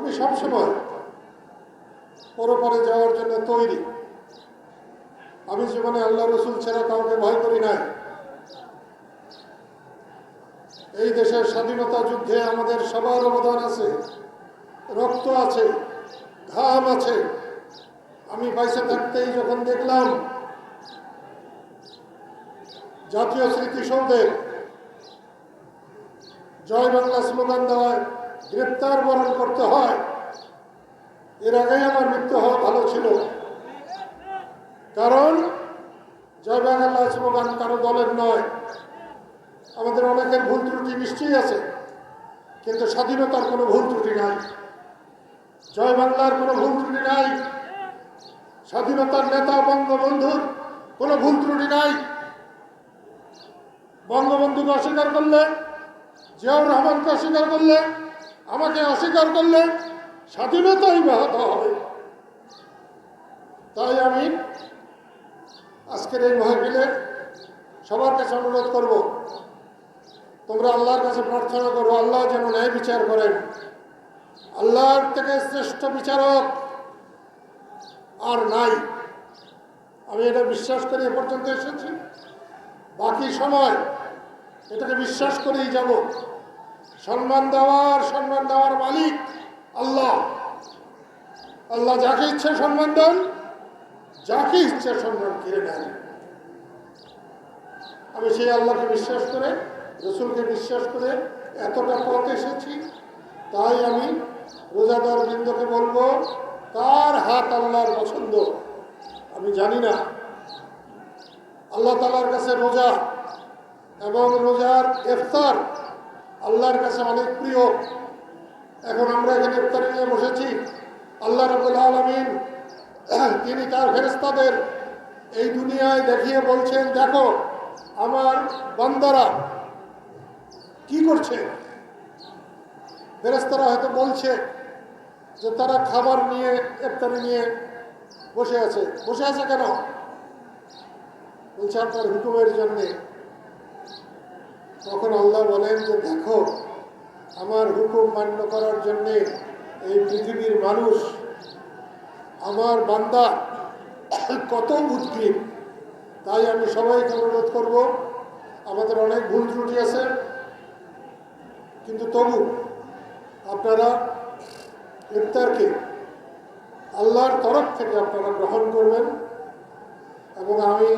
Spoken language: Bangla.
আমি সবসময় পরপরে যাওয়ার জন্য তৈরি। আমি জীবনে আল্লাহ রসুল ছাড়া কাউকে ভয় করি নাই। এই দেশের স্বাধীনতা যুদ্ধে আমাদের সবার অবদান আছে, রক্ত আছে, ঘাম আছে। আমি বাইসে থাকতেই যখন দেখলাম জাতীয় স্মৃতিসৌধে জয় বাংলা স্লোগান দেওয়ায় গ্রেপ্তার বরণ করতে হয়। এর আগেই আমার মৃত্যু হওয়া ভালো ছিল। কারণ জয় বাংলা স্লোগান কারও দলের নয়। আমাদের অনেকের ভুল ত্রুটি নিশ্চয়ই আছে, কিন্তু স্বাধীনতার কোনো ভুল ত্রুটি নাই। জয় বাংলার কোনো ভুল ত্রুটি নাই। স্বাধীনতার নেতা, বঙ্গবন্ধুর কোনো ভুল ত্রুটি নাই। বঙ্গবন্ধুকে অস্বীকার করলে, জিয়াউর রহমানকে অস্বীকার করলে আমাকে অস্বীকার করলে স্বাধীনতাই ব্যাহত হবে। তাই আমি আজকের এই মহাবিলে সবার কাছে অনুরোধ করব, তোমরা আল্লাহর কাছে প্রার্থনা করো, আল্লাহ যেন ন্যায় বিচার করেন। আল্লাহর থেকে শ্রেষ্ঠ বিচারক আর নাই। আমি এটা বিশ্বাস করে এ পর্যন্ত এসেছি। বাকি সময় এটাকে বিশ্বাস করেই যাব। সম্মান দেওয়ার সম্মান দেওয়ার মালিক আল্লাহ। আল্লাহ যাকে ইচ্ছে সম্মান দেন, যাকে ইচ্ছে সম্মান কিনে নেন। আমি সেই আল্লাহকে বিশ্বাস করে, রসুলকে বিশ্বাস করে এতটা পথ এসেছি, তাই আমি রোজাদার বৃন্দকে বলব, কার হাত আল্লাহর পছন্দ? আমি জানি না। আল্লাহ তালার কাছে রোজা এবং রোজার ইফতার আল্লাহর কাছে অনেক প্রিয়। এখন আমরা এখানে ইফতারি নিয়ে বসেছি। আল্লাহ রবুল আলমিন তিনি তার ফেরেস্তাদের এই দুনিয়ায় দেখিয়ে বলছেন, দেখো, আমার বান্দারা কি করছে? ফেরেস্তারা হয়তো বলছে যে, তারা খাবার নিয়ে, ইফতারি নিয়ে বসে আছে। বসে আছে কেন? বলছে, আপনার হুকুমের জন্যে তখন আল্লাহ বলেন যে, দেখো, আমার হুকুম মান্য করার জন্যে এই পৃথিবীর মানুষ, আমার বান্দা কত উদ্গ্রীব। তাই আমি সবাইকে অনুরোধ করব, আমাদের অনেক ভুল ত্রুটি আছে, কিন্তু তবু আপনারা ইফতারকে আল্লাহর তরফ থেকে আপনারা গ্রহণ করবেন এবং আমি